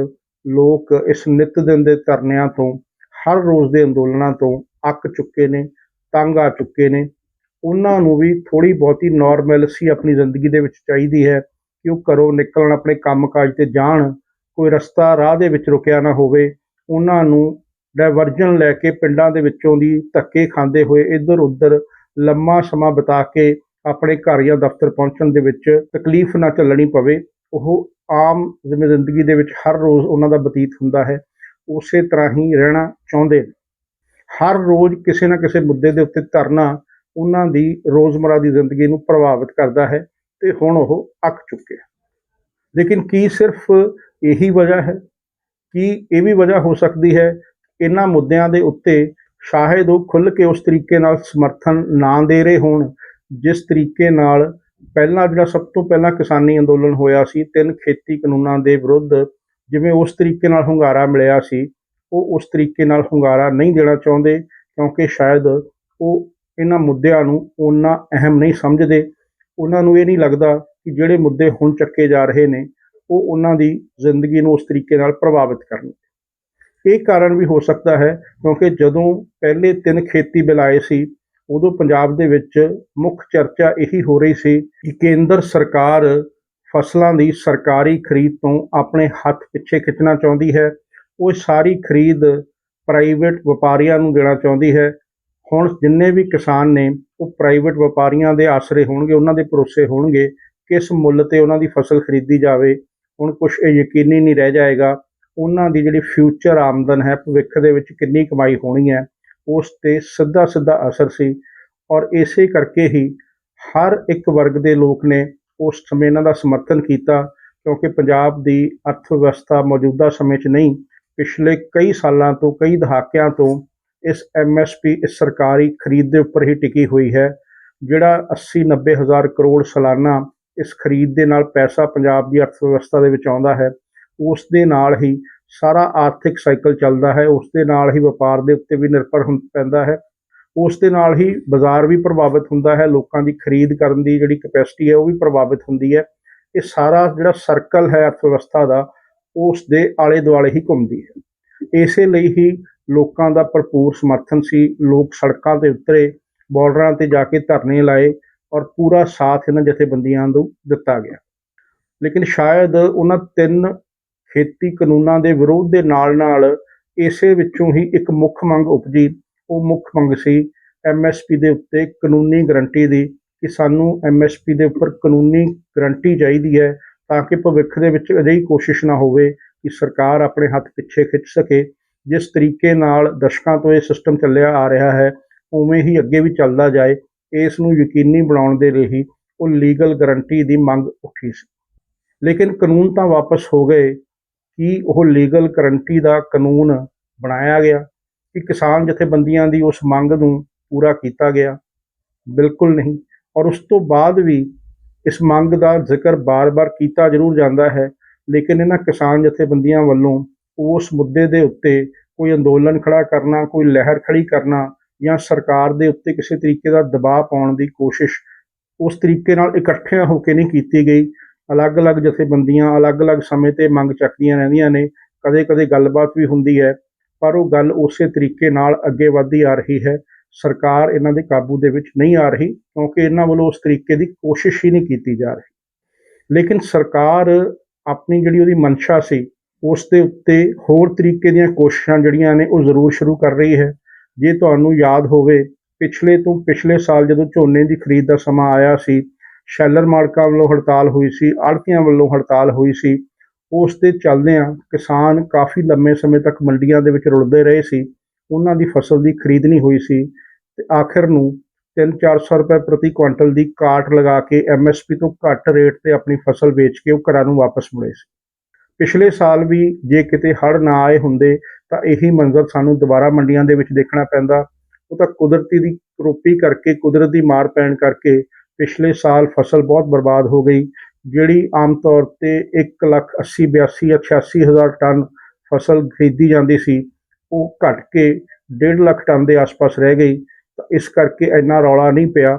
ਲੋਕ ਇਸ ਨਿਤ ਦਿਨ ਦੇ ਧਰਨਿਆਂ ਤੋਂ, ਹਰ ਰੋਜ਼ ਦੇ ਅੰਦੋਲਨਾਂ ਤੋਂ ਅੱਕ ਚੁੱਕੇ ਨੇ, ਤੰਗ ਆ ਚੁੱਕੇ ਨੇ ਉਹਨਾਂ ਨੂੰ ਵੀ ਥੋੜ੍ਹੀ ਬਹੁਤੀ ਨੋਰਮੈਲਸੀ ਆਪਣੀ ਜ਼ਿੰਦਗੀ ਦੇ ਵਿੱਚ ਚਾਹੀਦੀ ਹੈ ਕਿ ਉਹ ਘਰੋਂ ਨਿਕਲਣ, ਆਪਣੇ ਕੰਮ ਕਾਜ ਤੇ ਜਾਣ, ਕੋਈ ਰਸਤਾ ਰਾਹ ਦੇ ਵਿੱਚ ਰੁਕਿਆ ਨਾ ਹੋਵੇ। ਉਹਨਾਂ ਨੂੰ ਡਾਇਵਰਜਨ ਲੈ ਕੇ ਪਿੰਡਾਂ ਦੇ ਵਿੱਚੋਂ ਦੀ ਧੱਕੇ ਖਾਂਦੇ ਹੋਏ ਇੱਧਰ ਉੱਧਰ ਲੰਮਾ ਸਮਾਂ ਬਿਤਾ ਕੇ ਆਪਣੇ ਘਰ ਜਾਂ ਦਫ਼ਤਰ ਪਹੁੰਚਣ ਦੇ ਵਿੱਚ ਤਕਲੀਫ ਨਾ ਝੱਲਣੀ ਪਵੇ, ਉਹ ਆਮ ਜਿਵੇਂ ਜ਼ਿੰਦਗੀ ਦੇ ਵਿੱਚ ਹਰ ਰੋਜ਼ ਉਹਨਾਂ ਦਾ ਬਤੀਤ ਹੁੰਦਾ ਹੈ। ਉਸੇ ਤਰ੍ਹਾਂ ਹੀ ਰਹਿਣਾ ਚਾਹੁੰਦੇ ਨੇ। ਹਰ ਰੋਜ਼ ਕਿਸੇ ਨਾ ਕਿਸੇ ਮੁੱਦੇ ਦੇ ਉੱਤੇ ਧਰਨਾ ਉਹਨਾਂ ਦੀ ਰੋਜ਼ਮਰਾ ਦੀ ਜ਼ਿੰਦਗੀ ਨੂੰ ਪ੍ਰਭਾਵਿਤ ਕਰਦਾ ਹੈ ਤੇ ਹੁਣ ਉਹ ਅੱਕ ਚੁੱਕੇ ਲੇਕਿਨ ਕੀ ਸਿਰਫ ਇਹੀ ਵਜ੍ਹਾ ਹੈ? ਕੀ ਇਹ ਵੀ ਵਜ੍ਹਾ ਹੋ ਸਕਦੀ ਹੈ? ਇਹਨਾਂ ਮੁੱਦਿਆਂ ਦੇ ਉੱਤੇ ਸ਼ਾਇਦ ਉਹ ਖੁੱਲ੍ਹ ਕੇ ਉਸ ਤਰੀਕੇ ਨਾਲ ਸਮਰਥਨ ਨਾ ਦੇ ਰਹੇ ਹੋਣ, ਜਿਸ ਤਰੀਕੇ ਨਾਲ ਪਹਿਲਾਂ ਜਿਹੜਾ ਸਭ ਤੋਂ ਪਹਿਲਾਂ ਕਿਸਾਨੀ ਅੰਦੋਲਨ ਹੋਇਆ ਸੀ, ਤਿੰਨ ਖੇਤੀ ਕਾਨੂੰਨਾਂ ਦੇ ਵਿਰੁੱਧ ਜਿਵੇਂ ਉਸ ਤਰੀਕੇ ਨਾਲ ਹੁੰਗਾਰਾ ਮਿਲਿਆ ਸੀ, ਉਹ ਉਸ ਤਰੀਕੇ ਨਾਲ ਹੁੰਗਾਰਾ ਨਹੀਂ ਦੇਣਾ ਚਾਹੁੰਦੇ, ਕਿਉਂਕਿ ਸ਼ਾਇਦ ਉਹ ਇਹਨਾਂ ਮੁੱਦਿਆਂ ਨੂੰ ਓਨਾ ਅਹਿਮ ਨਹੀਂ ਸਮਝਦੇ। ਉਹਨਾਂ ਨੂੰ ਇਹ ਨਹੀਂ ਲੱਗਦਾ ਕਿ ਜਿਹੜੇ ਮੁੱਦੇ ਹੁਣ ਚੱਕੇ ਜਾ ਰਹੇ ਨੇ, ਉਹ ਉਹਨਾਂ ਦੀ ਜ਼ਿੰਦਗੀ ਨੂੰ ਉਸ ਤਰੀਕੇ ਨਾਲ ਪ੍ਰਭਾਵਿਤ ਕਰਨਗੇ ਇਹ ਕਾਰਨ ਵੀ ਹੋ ਸਕਦਾ ਹੈ ਕਿਉਂਕਿ ਜਦੋਂ ਪਹਿਲੇ ਤਿੰਨ ਖੇਤੀ ਬਿੱਲ ਆਏ ਸੀ, ਉਦੋਂ ਪੰਜਾਬ ਦੇ ਵਿੱਚ ਮੁੱਖ ਚਰਚਾ ਇਹੀ ਹੋ ਰਹੀ ਸੀ ਕਿ ਕੇਂਦਰ ਸਰਕਾਰ ਫਸਲਾਂ ਦੀ ਸਰਕਾਰੀ ਖਰੀਦ ਤੋਂ ਆਪਣੇ ਹੱਥ ਪਿੱਛੇ ਖਿੱਚਣਾ ਚਾਹੁੰਦੀ ਹੈ। ਉਹ ਸਾਰੀ ਖਰੀਦ ਪ੍ਰਾਈਵੇਟ ਵਪਾਰੀਆਂ ਨੂੰ ਦੇਣਾ ਚਾਹੁੰਦੀ ਹੈ। ਹੁਣ ਜਿੰਨੇ ਵੀ ਕਿਸਾਨ ਨੇ, ਉਹ ਪ੍ਰਾਈਵੇਟ ਵਪਾਰੀਆਂ ਦੇ ਆਸਰੇ ਹੋਣਗੇ, ਉਹਨਾਂ ਦੇ ਭਰੋਸੇ ਹੋਣਗੇ ਕਿਸ ਮੁੱਲ ਤੇ ਉਹਨਾਂ ਦੀ ਫਸਲ ਖਰੀਦੀ ਜਾਵੇ। ਹੁਣ ਕੁਝ ਇਹ ਯਕੀਨੀ ਨਹੀਂ ਰਹਿ ਜਾਏਗਾ, ਉਹਨਾਂ ਦੀ ਜਿਹੜੀ ਫਿਊਚਰ ਆਮਦਨ ਹੈ, ਭਵਿੱਖ ਦੇ ਵਿੱਚ ਕਿੰਨੀ ਕਮਾਈ ਹੋਣੀ ਹੈ, ਉਸ ਤੇ ਸਿੱਧਾ ਸਿੱਧਾ ਅਸਰ ਸੀ। ਔਰ ਇਸੇ ਕਰਕੇ ਹੀ ਹਰ ਇੱਕ ਵਰਗ ਦੇ ਲੋਕ ਨੇ ਉਸ ਸਮੇਂ ਇਹਨਾਂ ਦਾ ਸਮਰਥਨ ਕੀਤਾ, ਕਿਉਂਕਿ ਪੰਜਾਬ ਦੀ ਅਰਥ ਵਿਵਸਥਾ ਮੌਜੂਦਾ ਸਮੇਂ 'ਚ ਨਹੀਂ, ਪਿਛਲੇ ਕਈ ਸਾਲਾਂ ਤੋਂ, ਕਈ ਦਹਾਕਿਆਂ ਤੋਂ ਇਸ ਐਮਐਸਪੀ ਇਸ ਸਰਕਾਰੀ ਖਰੀਦ ਦੇ ਉੱਪਰ ਹੀ ਟਿਕੀ ਹੋਈ ਹੈ, ਜਿਹੜਾ 80 90 ਹਜ਼ਾਰ ਕਰੋੜ ਸਾਲਾਨਾ ਇਸ ਖਰੀਦ ਦੇ ਨਾਲ ਪੈਸਾ ਪੰਜਾਬ ਦੀ ਅਰਥ ਵਿਵਸਥਾ ਦੇ ਵਿੱਚ ਆਉਂਦਾ ਹੈ, ਉਸ ਦੇ ਨਾਲ ਹੀ ਸਾਰਾ ਆਰਥਿਕ ਸਾਈਕਲ ਚੱਲਦਾ ਹੈ, ਉਸ ਦੇ ਨਾਲ ਹੀ ਵਪਾਰ ਦੇ ਉੱਤੇ ਵੀ ਨਿਰਭਰ ਹੁੰ, ਪੈਂਦਾ ਹੈ, ਉਸ ਦੇ ਨਾਲ ਹੀ ਬਾਜ਼ਾਰ ਵੀ ਪ੍ਰਭਾਵਿਤ ਹੁੰਦਾ ਹੈ, ਲੋਕਾਂ ਦੀ ਖਰੀਦ ਕਰਨ ਦੀ ਜਿਹੜੀ ਕਪੈਸਿਟੀ ਹੈ ਉਹ ਵੀ ਪ੍ਰਭਾਵਿਤ ਹੁੰਦੀ ਹੈ, ਇਹ ਸਾਰਾ ਜਿਹੜਾ ਸਰਕਲ ਹੈ ਅਰਥ ਵਿਵਸਥਾ ਦਾ ਉਸ ਦੇ ਆਲੇ ਦੁਆਲੇ ਹੀ ਘੁੰਮਦੀ ਹੈ। ਇਸੇ ਲਈ ਹੀ ਲੋਕਾਂ ਦਾ ਭਰਪੂਰ ਸਮਰਥਨ ਸੀ। ਲੋਕ ਸੜਕਾਂ ਤੇ ਉਤਰੇ ਬਾਰਡਰਾਂ ਤੇ ਜਾ ਕੇ ਧਰਨੇ ਲਾਏ ਔਰ ਪੂਰਾ ਸਾਥ ਇਹਨਾਂ ਜਥੇਬੰਦੀਆਂ ਨੂੰ ਦਿੱਤਾ ਗਿਆ। ਲੇਕਿਨ ਸ਼ਾਇਦ ਉਹਨਾਂ ਤਿੰਨ ਖੇਤੀ ਕਾਨੂੰਨਾਂ ਦੇ ਵਿਰੋਧ ਦੇ ਨਾਲ-ਨਾਲ ਇਸੇ ਵਿੱਚੋਂ ਹੀ ਇੱਕ ਮੁੱਖ ਮੰਗ ਉਪਜੀ। ਉਹ ਮੁੱਖ ਮੰਗ ਸੀ ਐਮਐਸਪੀ ਦੇ ਉੱਤੇ ਕਾਨੂੰਨੀ ਗਰੰਟੀ ਦੀ ਕਿ ਸਾਨੂੰ ਐਮਐਸਪੀ ਦੇ ਉੱਪਰ ਕਾਨੂੰਨੀ ਗਰੰਟੀ ਚਾਹੀਦੀ ਹੈ ਤਾਂ ਕਿ ਭਵਿੱਖ ਦੇ ਵਿੱਚ ਅਜਿਹੀ ਕੋਸ਼ਿਸ਼ ਨਾ ਹੋਵੇ ਕਿ ਸਰਕਾਰ ਆਪਣੇ ਹੱਥ ਪਿੱਛੇ ਖਿੱਚ ਸਕੇ। ਜਿਸ ਤਰੀਕੇ ਨਾਲ ਦਸ਼ਕਾਂ ਤੋਂ ਇਹ ਸਿਸਟਮ ਚੱਲਿਆ ਆ ਰਿਹਾ ਹੈ, ਉਵੇਂ ਹੀ ਅੱਗੇ ਵੀ ਚੱਲਦਾ ਜਾਏ, ਇਸ ਨੂੰ ਯਕੀਨੀ ਬਣਾਉਣ ਦੇ ਲਈ ਉਹ ਲੀਗਲ ਗਰੰਟੀ ਦੀ ਮੰਗ ਉੱਠੀ ਸੀ। ਲੇਕਿਨ ਕਾਨੂੰਨ ਤਾਂ ਵਾਪਸ ਹੋ ਗਏ, ਕਿ ਉਹ ਲੀਗਲ ਗਰੰਟੀ ਦਾ ਕਾਨੂੰਨ ਬਣਾਇਆ ਗਿਆ, ਕਿ ਕਿਸਾਨ ਜਥੇਬੰਦੀਆਂ ਦੀ ਉਸ ਮੰਗ ਨੂੰ ਪੂਰਾ ਕੀਤਾ ਗਿਆ? ਬਿਲਕੁਲ ਨਹੀਂ। ਔਰ ਉਸ ਤੋਂ ਬਾਅਦ ਵੀ ਇਸ ਮੰਗ ਦਾ ਜ਼ਿਕਰ ਬਾਰ-ਬਾਰ ਕੀਤਾ ਜ਼ਰੂਰ ਜਾਂਦਾ ਹੈ, ਲੇਕਿਨ ਇਹਨਾਂ ਕਿਸਾਨ ਜਥੇਬੰਦੀਆਂ ਵੱਲੋਂ ਉਸ ਮੁੱਦੇ ਦੇ ਉੱਤੇ ਕੋਈ ਅੰਦੋਲਨ ਖੜਾ ਕਰਨਾ, ਕੋਈ ਲਹਿਰ ਖੜੀ ਕਰਨਾ ਜਾਂ ਸਰਕਾਰ ਦੇ ਉੱਤੇ ਕਿਸੇ ਤਰੀਕੇ ਦਾ ਦਬਾਅ ਪਾਉਣ ਦੀ ਕੋਸ਼ਿਸ਼ ਉਸ ਤਰੀਕੇ ਨਾਲ ਇਕੱਠਿਆਂ ਹੋ ਕੇ ਨਹੀਂ ਕੀਤੀ ਗਈ। ਅਲੱਗ-ਅਲੱਗ ਜਥੇਬੰਦੀਆਂ ਅਲੱਗ-ਅਲੱਗ ਸਮੇਂ ਤੇ ਮੰਗ ਚੱਕਦੀਆਂ ਰਹਿੰਦੀਆਂ ਨੇ, ਕਦੇ-ਕਦੇ ਗੱਲਬਾਤ ਵੀ ਹੁੰਦੀ ਹੈ, ਪਰ ਉਹ ਗੱਲ ਉਸੇ ਤਰੀਕੇ ਨਾਲ ਅੱਗੇ ਵਧਦੀ ਆ ਰਹੀ ਹੈ। ਸਰਕਾਰ ਇਹਨਾਂ ਦੇ ਕਾਬੂ ਦੇ ਵਿੱਚ ਨਹੀਂ ਆ ਰਹੀ, ਕਿਉਂਕਿ ਇਹਨਾਂ ਵੱਲੋਂ ਉਸ ਤਰੀਕੇ ਦੀ ਕੋਸ਼ਿਸ਼ ਹੀ ਨਹੀਂ ਕੀਤੀ ਜਾ ਰਹੀ। ਲੇਕਿਨ ਸਰਕਾਰ ਆਪਣੀ ਜਿਹੜੀ ਉਹਦੀ ਮਨਸ਼ਾ ਸੀ ਉਸ ਦੇ ਉੱਤੇ ਹੋਰ ਤਰੀਕੇ ਦੀਆਂ ਕੋਸ਼ਿਸ਼ਾਂ ਜਿਹੜੀਆਂ ਨੇ ਉਹ ਜ਼ਰੂਰ ਸ਼ੁਰੂ ਕਰ ਰਹੀ ਹੈ। ਜੇ ਤੁਹਾਨੂੰ ਯਾਦ ਹੋਵੇ, ਪਿਛਲੇ ਤੋਂ ਪਿਛਲੇ ਸਾਲ ਜਦੋਂ ਝੋਨੇ ਦੀ ਖਰੀਦ ਦਾ ਸਮਾਂ ਆਇਆ ਸੀ, ਸ਼ੈਲਰ ਮਾਲਕਾਂ ਵੱਲੋਂ ਹੜਤਾਲ ਹੋਈ ਸੀ, ਆੜਤੀਆਂ ਵੱਲੋਂ ਹੜਤਾਲ ਹੋਈ ਸੀ, ਉਸ ਦੇ ਚੱਲਦਿਆਂ ਕਿਸਾਨ ਕਾਫੀ ਲੰਮੇ ਸਮੇਂ ਤੱਕ ਮੰਡੀਆਂ ਦੇ ਵਿੱਚ ਰੁਲਦੇ ਰਹੇ ਸੀ, ਉਹਨਾਂ ਦੀ ਫਸਲ ਦੀ ਖਰੀਦ ਨਹੀਂ ਹੋਈ ਸੀ ਤੇ ਆਖਿਰ ਨੂੰ 3-400 ਰੁਪਏ ਪ੍ਰਤੀ ਕੁਇੰਟਲ ਦੀ ਕਾਟ ਲਗਾ ਕੇ ਐਮਐਸਪੀ ਤੋਂ ਘੱਟ ਰੇਟ ਤੇ ਆਪਣੀ ਫਸਲ ਵੇਚ ਕੇ ਉਹ ਘਰਾਂ ਨੂੰ ਵਾਪਸ ਮੁੜੇ ਸੀ। ਪਿਛਲੇ ਸਾਲ ਵੀ ਜੇ ਕਿਤੇ ਹੜ੍ਹ ਨਾ ਆਏ ਹੁੰਦੇ ਤਾਂ ਇਹੀ ਮੰਜ਼ਰ ਸਾਨੂੰ ਦੁਬਾਰਾ ਮੰਡੀਆਂ ਦੇ ਵਿੱਚ ਦੇਖਣਾ ਪੈਂਦਾ। ਉਹ ਤਾਂ ਕੁਦਰਤੀ ਦੀ ਕਰੋਪੀ ਕਰਕੇ, ਕੁਦਰਤ ਦੀ ਮਾਰ ਪੈਣ ਕਰਕੇ ਪਿਛਲੇ ਸਾਲ ਫਸਲ ਬਹੁਤ ਬਰਬਾਦ ਹੋ ਗਈ, ਜਿਹੜੀ ਆਮ ਤੌਰ ਤੇ 1 ਲੱਖ 80 82 ਜਾਂ 86 ਹਜ਼ਾਰ ਟਨ ਫਸਲ ਖਰੀਦੀ ਜਾਂਦੀ ਸੀ, ਉਹ ਘਟ ਕੇ 1.5 ਲੱਖ ਟਨ ਦੇ ਆਸ-ਪਾਸ ਰਹਿ ਗਈ। ਤਾਂ ਇਸ ਕਰਕੇ ਇੰਨਾ ਰੌਲਾ ਨਹੀਂ ਪਿਆ।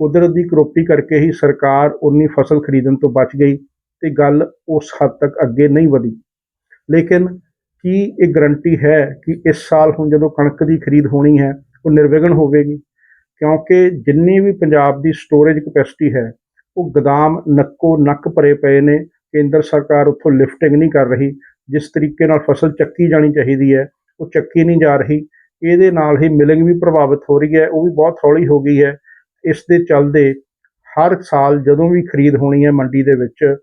ਕੁਦਰਤ ਦੀ ਕਰੋਪੀ ਕਰਕੇ ਹੀ ਸਰਕਾਰ ਉਨੀ ਫਸਲ ਖਰੀਦਣ ਤੋਂ ਬਚ ਗਈ। ਤੇ ਗੱਲ ਉਸ ਹੱਦ ਤੱਕ ਅੱਗੇ ਨਹੀਂ ਵਧੀ। ਲੇਕਿਨ ਕੀ ਇਹ ਗਰੰਟੀ ਹੈ ਕਿ ਇਸ ਸਾਲ ਹੁਣ ਜਦੋਂ ਕਣਕ ਦੀ ਖਰੀਦ ਹੋਣੀ ਹੈ, ਉਹ ਨਿਰਵਿਘਨ ਹੋਵੇਗੀ? ਕਿਉਂਕਿ ਜਿੰਨੀ ਵੀ ਪੰਜਾਬ ਦੀ ਸਟੋਰੇਜ ਕਪੈਸਿਟੀ ਹੈ, ਉਹ ਗਦਾਮ ਨੱਕੋ ਨੱਕ ਭਰੇ ਪਏ ਨੇ। ਕੇਂਦਰ ਸਰਕਾਰ ਉੱਥੋਂ ਲਿਫਟਿੰਗ ਨਹੀਂ ਕਰ ਰਹੀ। ਜਿਸ ਤਰੀਕੇ ਨਾਲ ਫਸਲ ਚੱਕੀ ਜਾਣੀ ਚਾਹੀਦੀ ਹੈ, ਉਹ ਚੱਕੀ ਨਹੀਂ ਜਾ ਰਹੀ। ਇਹਦੇ ਨਾਲ ਹੀ ਮਿਲਿੰਗ ਵੀ ਪ੍ਰਭਾਵਿਤ ਹੋ ਰਹੀ ਹੈ, ਉਹ ਵੀ ਬਹੁਤ ਹੌਲੀ ਹੋ ਗਈ ਹੈ। ਇਸ ਦੇ ਚੱਲਦੇ ਹਰ ਸਾਲ ਜਦੋਂ ਵੀ ਖਰੀਦ ਹੋਣੀ ਹੈ ਮੰਡੀ ਦੇ ਵਿੱਚ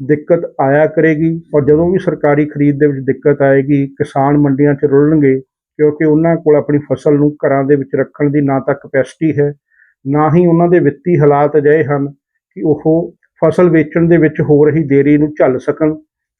ਦਿੱਕਤ ਆਇਆ ਕਰੇਗੀ ਔਰ ਜਦੋਂ ਵੀ ਸਰਕਾਰੀ ਖਰੀਦ ਦੇ ਵਿੱਚ ਦਿੱਕਤ ਆਏਗੀ, ਕਿਸਾਨ ਮੰਡੀਆਂ 'ਚ ਰੁਲਣਗੇ ਕਿਉਂਕਿ ਉਹਨਾਂ ਕੋਲ ਆਪਣੀ ਫਸਲ ਨੂੰ ਘਰਾਂ ਦੇ ਵਿੱਚ ਰੱਖਣ ਦੀ ਨਾ ਤਾਂ ਕਪੈਸਿਟੀ ਹੈ, ਨਾ ਹੀ ਉਹਨਾਂ ਦੇ ਵਿੱਤੀ ਹਾਲਾਤ ਅਜਿਹੇ ਹਨ ਕਿ ਉਹ ਫਸਲ ਵੇਚਣ ਦੇ ਵਿੱਚ ਹੋ ਰਹੀ ਦੇਰੀ ਨੂੰ ਝੱਲ ਸਕਣ।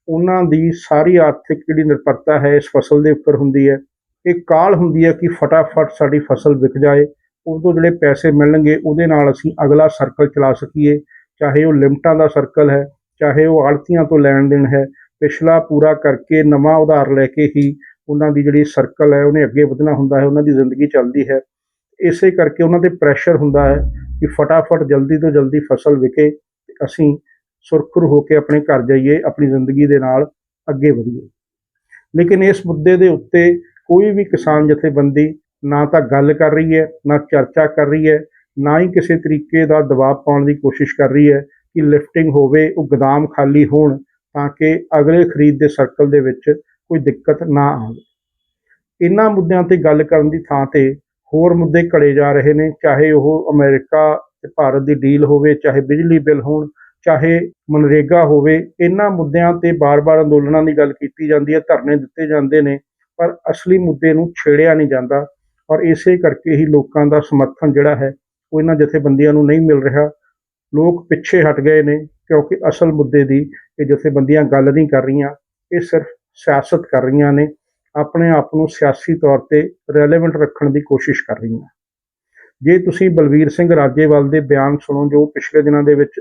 ਉਹਨਾਂ ਦੀ ਸਾਰੀ ਆਰਥਿਕ ਜਿਹੜੀ ਨਿਰਭਰਤਾ ਹੈ ਇਸ ਫਸਲ ਦੇ ਉੱਪਰ ਹੁੰਦੀ ਹੈ। ਇਹ ਕਾਲ ਹੁੰਦੀ ਹੈ ਕਿ ਫਟਾਫਟ ਸਾਡੀ ਫਸਲ ਵਿਕ ਜਾਏ ਉਹ ਤੋਂ ਜਿਹੜੇ ਪੈਸੇ ਮਿਲਣਗੇ ਉਹਦੇ ਨਾਲ ਅਸੀਂ ਅਗਲਾ ਸਰਕਲ ਚਲਾ ਸਕੀਏ, ਚਾਹੇ ਉਹ ਲਿਮਟਾਂ ਦਾ ਸਰਕਲ ਹੈ ਚਾਹੇ ਉਹ ਆੜਤੀਆਂ ਤੋਂ ਲੈਣ ਦੇਣ ਹੈ, ਪਿਛਲਾ ਪੂਰਾ ਕਰਕੇ ਨਵਾਂ ਉਧਾਰ ਲੈ ਕੇ ਹੀ ਉਹਨਾਂ ਦੀ ਜਿਹੜੀ ਸਰਕਲ ਹੈ, ਉਹਨੇ ਅੱਗੇ ਵਧਣਾ ਹੁੰਦਾ ਹੈ, ਉਹਨਾਂ ਦੀ ਜ਼ਿੰਦਗੀ ਚੱਲਦੀ ਹੈ। ਇਸੇ ਕਰਕੇ ਉਹਨਾਂ ਤੇ ਪ੍ਰੈਸ਼ਰ ਹੁੰਦਾ ਹੈ ਕਿ ਫਟਾਫਟ ਜਲਦੀ ਤੋਂ ਜਲਦੀ ਫਸਲ ਵਿਕੇ ਅਸੀਂ ਸੁਰਖੁਰ ਹੋ ਕੇ ਆਪਣੇ ਘਰ ਜਾਈਏ, ਆਪਣੀ ਜ਼ਿੰਦਗੀ ਦੇ ਨਾਲ ਅੱਗੇ ਵਧੀਏ। ਲੇਕਿਨ ਇਸ ਮੁੱਦੇ ਦੇ ਉੱਤੇ ਕੋਈ ਵੀ ਕਿਸਾਨ ਜਥੇਬੰਦੀ ਨਾ ਤਾਂ ਗੱਲ ਕਰ ਰਹੀ ਹੈ, ਨਾ ਚਰਚਾ ਕਰ ਰਹੀ ਹੈ, ਨਾ ਹੀ ਕਿਸੇ ਤਰੀਕੇ ਦਾ ਦਬਾਅ ਪਾਉਣ ਦੀ ਕੋਸ਼ਿਸ਼ ਕਰ ਰਹੀ ਹੈ। ਕਿ ਲਿਫਟਿੰਗ ਹੋਵੇ, ਉਹ ਗੋਦਾਮ ਖਾਲੀ ਹੋਣ ਤਾਂ ਕਿ ਅਗਲੇ ਖਰੀਦ ਦੇ ਸਰਕਲ ਦੇ ਵਿੱਚ ਕੋਈ ਦਿੱਕਤ ਨਾ ਆਵੇ। ਇਹਨਾਂ ਮੁੱਦਿਆਂ ਤੇ ਗੱਲ ਕਰਨ ਦੀ ਥਾਂ ਤੇ ਹੋਰ ਮੁੱਦੇ ਘੜੇ ਜਾ ਰਹੇ ਨੇ, ਚਾਹੇ ਉਹ ਅਮਰੀਕਾ ਤੇ ਭਾਰਤ ਦੀ ਡੀਲ ਹੋਵੇ, ਚਾਹੇ ਬਿਜਲੀ ਬਿੱਲ ਹੋਣ, ਚਾਹੇ ਮਨਰੇਗਾ ਹੋਵੇ, ਇਹਨਾਂ ਮੁੱਦਿਆਂ ਤੇ ਬਾਰ-ਬਾਰ ਅੰਦੋਲਨਾਂ ਦੀ ਗੱਲ ਕੀਤੀ ਜਾਂਦੀ ਹੈ, ਧਰਨੇ ਦਿੱਤੇ ਜਾਂਦੇ ਨੇ, ਪਰ ਅਸਲੀ ਮੁੱਦੇ ਨੂੰ ਛੇੜਿਆ ਨਹੀਂ ਜਾਂਦਾ। ਔਰ ਇਸੇ ਕਰਕੇ ਹੀ ਲੋਕਾਂ ਦਾ ਸਮਰਥਨ ਜਿਹੜਾ ਹੈ, ਉਹ ਇਹਨਾਂ ਜਥੇਬੰਦੀਆਂ ਨੂੰ ਨਹੀਂ ਮਿਲ ਰਿਹਾ। ਲੋਕ ਪਿੱਛੇ ਹਟ ਗਏ ਨੇ ਕਿਉਂਕਿ ਅਸਲ ਮੁੱਦੇ ਦੀ ਇਹ ਜਥੇਬੰਦੀਆਂ ਗੱਲ ਨਹੀਂ ਕਰ ਰਹੀਆਂ, ਇਹ ਸਿਰਫ ਸਿਆਸਤ ਕਰ ਰਹੀਆਂ ਨੇ, ਆਪਣੇ ਆਪ ਨੂੰ ਸਿਆਸੀ ਤੌਰ ਤੇ ਰੈਲੇਵੈਂਟ ਰੱਖਣ ਦੀ ਕੋਸ਼ਿਸ਼ ਕਰ ਰਹੀਆਂ। ਜੇ ਤੁਸੀਂ ਬਲਵੀਰ ਸਿੰਘ ਰਾਜੇਵਾਲ ਦੇ ਬਿਆਨ ਸੁਣੋ, ਜੋ ਪਿਛਲੇ ਦਿਨਾਂ ਦੇ ਵਿੱਚ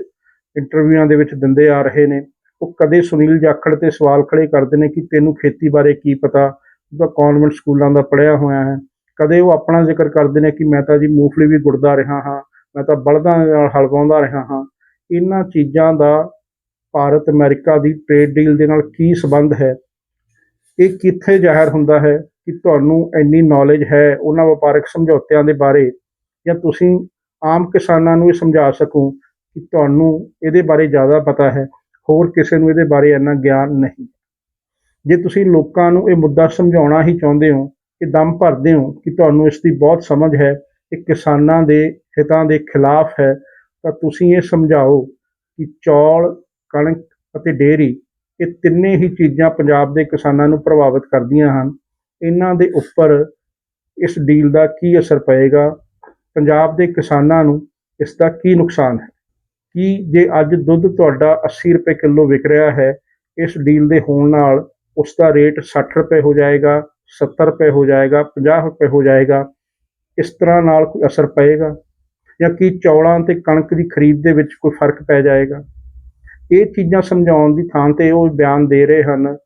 ਇੰਟਰਵਿਊਆਂ ਦੇ ਵਿੱਚ ਦਿੰਦੇ ਆ ਰਹੇ ਨੇ, ਉਹ ਕਦੇ ਸੁਨੀਲ ਜਾਖੜ ਤੇ ਸਵਾਲ ਖੜੇ ਕਰਦੇ ਨੇ ਕਿ ਤੈਨੂੰ ਖੇਤੀ ਬਾਰੇ ਕੀ ਪਤਾ ਤੂੰ ਤਾਂ ਕਨਵੈਂਟ ਸਕੂਲਾਂ ਦਾ ਪੜ੍ਹਿਆ ਹੋਇਆ ਹੈ। ਕਦੇ ਉਹ ਆਪਣਾ ਜ਼ਿਕਰ ਕਰਦੇ ਨੇ ਕਿ ਮੈਂ ਤਾਂ ਜੀ ਮੂੰਗਫਲੀ ਵੀ ਗੁੜਦਾ ਰਿਹਾ ਹਾਂ ਮੈਂ ਤਾਂ ਬਲਦਾਂ ਦੇ ਨਾਲ ਹਲ ਵਾਹੁੰਦਾ ਰਿਹਾ ਹਾਂ। ਇਹਨਾਂ ਚੀਜ਼ਾਂ ਦਾ ਭਾਰਤ ਅਮਰੀਕਾ ਦੀ ਟ੍ਰੇਡ ਡੀਲ ਦੇ ਨਾਲ ਕੀ ਸੰਬੰਧ ਹੈ? ਇਹ ਕਿੱਥੇ ਜ਼ਾਹਿਰ ਹੁੰਦਾ ਹੈ ਕਿ ਤੁਹਾਨੂੰ ਇੰਨੀ ਨੌਲੇਜ ਹੈ ਉਹਨਾਂ ਵਪਾਰਕ ਸਮਝੌਤਿਆਂ ਦੇ ਬਾਰੇ? ਜਾਂ ਤੁਸੀਂ ਆਮ ਕਿਸਾਨਾਂ ਨੂੰ ਇਹ ਸਮਝਾ ਸਕੋ ਕਿ ਤੁਹਾਨੂੰ ਇਹਦੇ ਬਾਰੇ ਜ਼ਿਆਦਾ ਪਤਾ ਹੈ, ਹੋਰ ਕਿਸੇ ਨੂੰ ਇਹਦੇ ਬਾਰੇ ਇੰਨਾ ਗਿਆਨ ਨਹੀਂ। ਜੇ ਤੁਸੀਂ ਲੋਕਾਂ ਨੂੰ ਇਹ ਮੁੱਦਾ ਸਮਝਾਉਣਾ ਹੀ ਚਾਹੁੰਦੇ ਹੋ ਕਿ ਦਮ ਭਰਦੇ ਹੋ ਕਿ ਤੁਹਾਨੂੰ ਇਸ ਦੀ ਬਹੁਤ ਸਮਝ ਹੈ ਇਹ ਕਿਸਾਨਾਂ ਦੇ ਹਿੱਤਾਂ ਦੇ ਖਿਲਾਫ ਹੈ, ਤਾਂ ਤੁਸੀਂ ਇਹ ਸਮਝਾਓ ਕਿ ਚੌਲ, ਕਣਕ ਅਤੇ ਡੇਅਰੀ ਇਹ ਤਿੰਨੇ ਹੀ ਚੀਜ਼ਾਂ ਪੰਜਾਬ ਦੇ ਕਿਸਾਨਾਂ ਨੂੰ ਪ੍ਰਭਾਵਿਤ ਕਰਦੀਆਂ ਹਨ। ਇਹਨਾਂ ਦੇ ਉੱਪਰ ਇਸ ਡੀਲ ਦਾ ਕੀ ਅਸਰ ਪਏਗਾ? ਪੰਜਾਬ ਦੇ ਕਿਸਾਨਾਂ ਨੂੰ ਇਸ ਦਾ ਕੀ ਨੁਕਸਾਨ ਹੈ? ਕੀ ਜੇ ਅੱਜ ਦੁੱਧ ਤੁਹਾਡਾ 80 ਰੁਪਏ ਕਿਲੋ ਵਿਕ ਰਿਹਾ ਹੈ, ਇਸ ਡੀਲ ਦੇ ਹੋਣ ਨਾਲ ਉਸ ਦਾ ਰੇਟ 60 ਰੁਪਏ ਹੋ ਜਾਏਗਾ 70 ਰੁਪਏ ਹੋ ਜਾਏਗਾ 50 ਰੁਪਏ ਹੋ ਜਾਏਗਾ ਇਸ ਤਰ੍ਹਾਂ ਨਾਲ ਕੋਈ ਅਸਰ ਪਏਗਾ? ਜਾਂ ਕੀ ਚੌਲਾਂ ਤੇ ਕਣਕ ਦੀ ਖਰੀਦ ਦੇ ਵਿੱਚ ਕੋਈ ਫ਼ਰਕ ਪੈ ਜਾਏਗਾ? ਇਹ ਚੀਜ਼ਾਂ ਸਮਝਾਉਣ ਦੀ ਥਾਂ ਤੇ ਉਹ ਬਿਆਨ ਦੇ ਰਹੇ ਹਨ